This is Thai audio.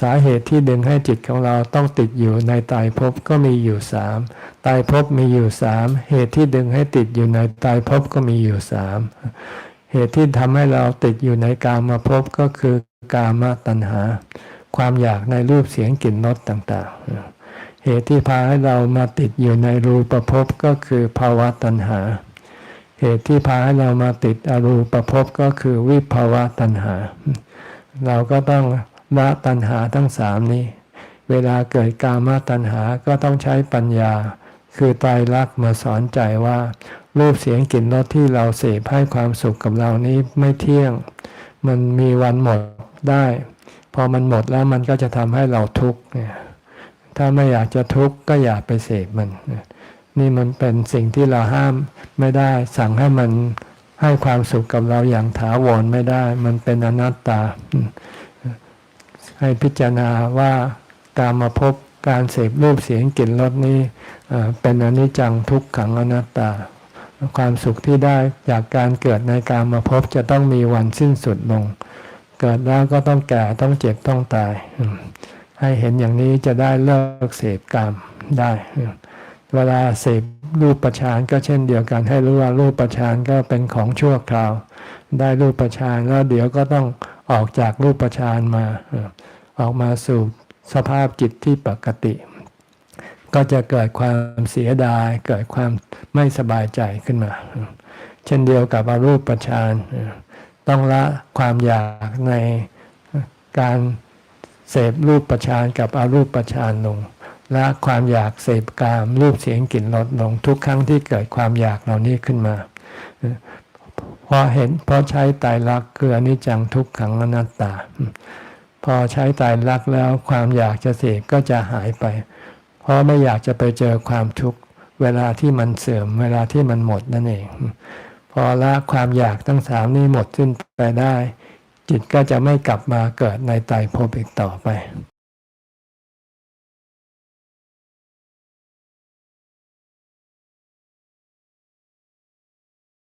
สาเหตุที่ดึงให้จิตของเราต้องติดอยู่ในตายภพก็มีอยู่สามตายภพมีอยู่สามเหตุที่ดึงให้ติดอยู่ในตายภพก็มีอยู่สามเหตุที่ทำให้เราติดอยู่ในกามาภพก็คือกามตัณหา ความอยากในรูปเสียงกลิ่นรสต่างๆ เหตุที่พาให้เรามาติดอยู่ในรูปภพก็คือภาวะตัณหา เหตุที่พาให้เรามาติดอรูปภพก็คือวิภาวะตัณหา เราก็ต้อง ละตัณหาทั้งสามนี้ เวลาเกิดกามตัณหาก็ต้องใช้ปัญญา คือไตรลักมาสอนใจว่า รูปเสียงกลิ่นรสที่เราเสพให้ความสุขกับเรานี้ไม่เที่ยง มันมีวันหมดได้ พอมันหมดแล้วมันก็จะทำให้เราทุกข์เนี่ยถ้าไม่อยากจะทุกข์ก็อย่าไปเสพมัน นี่มันเป็นสิ่งที่เราห้ามไม่ได้ สั่งให้มันให้ความสุขกับเราอย่างถาวรไม่ได้ มันเป็นอนัตตา ให้พิจารณาว่าการมาพบการเสพรูปเสียงกลิ่นรสนี้เอ่เป็นอนิจจังทุกขังอนัตตา ความสุขที่ได้จากการเกิดในการมาพบจะต้องมีวันสิ้นสุดลง เกิดแล้วก็ต้องแก่ต้องเจ็บต้องตาย ให้เห็นอย่างนี้จะได้เลิกเสพกามได้ เวลาเสพรูปประชานก็เช่นเดียวกันให้รู้ว่ารูปประชานก็เป็นของชั่วคราว ได้รูปประชานแล้วเดี๋ยวก็ต้อง ออกจากรูปประชานมา ออกมาสู่สภาพจิตที่ปกติ ก็จะเกิดความเสียดาย เกิดความไม่สบายใจขึ้นมา เช่นเดียวกับอารูปประชานต้องละความอยากในการเสพรูปประชานกับอารูปประชานลงละความอยากเสพกามรูปเสียงกลิ่นรสลงทุกครั้งที่เกิดความอยากเหล่านี้ขึ้นมา เพราะเห็นเพราะใช้ไตรลักคืออนิจจังทุกขังอนัตตา พอใช้ไตรลักแล้วความอยากจะเสพก็จะหายไป เพราะไม่อยากจะไปเจอความทุกข์เวลาที่มันเสื่อมเวลาที่มันหมดนั่นเอง พอละความอยากทั้งสามนี้หมดสิ้นไปได้ จิตก็จะไม่กลับมาเกิดในไตรภพอีกต่อไป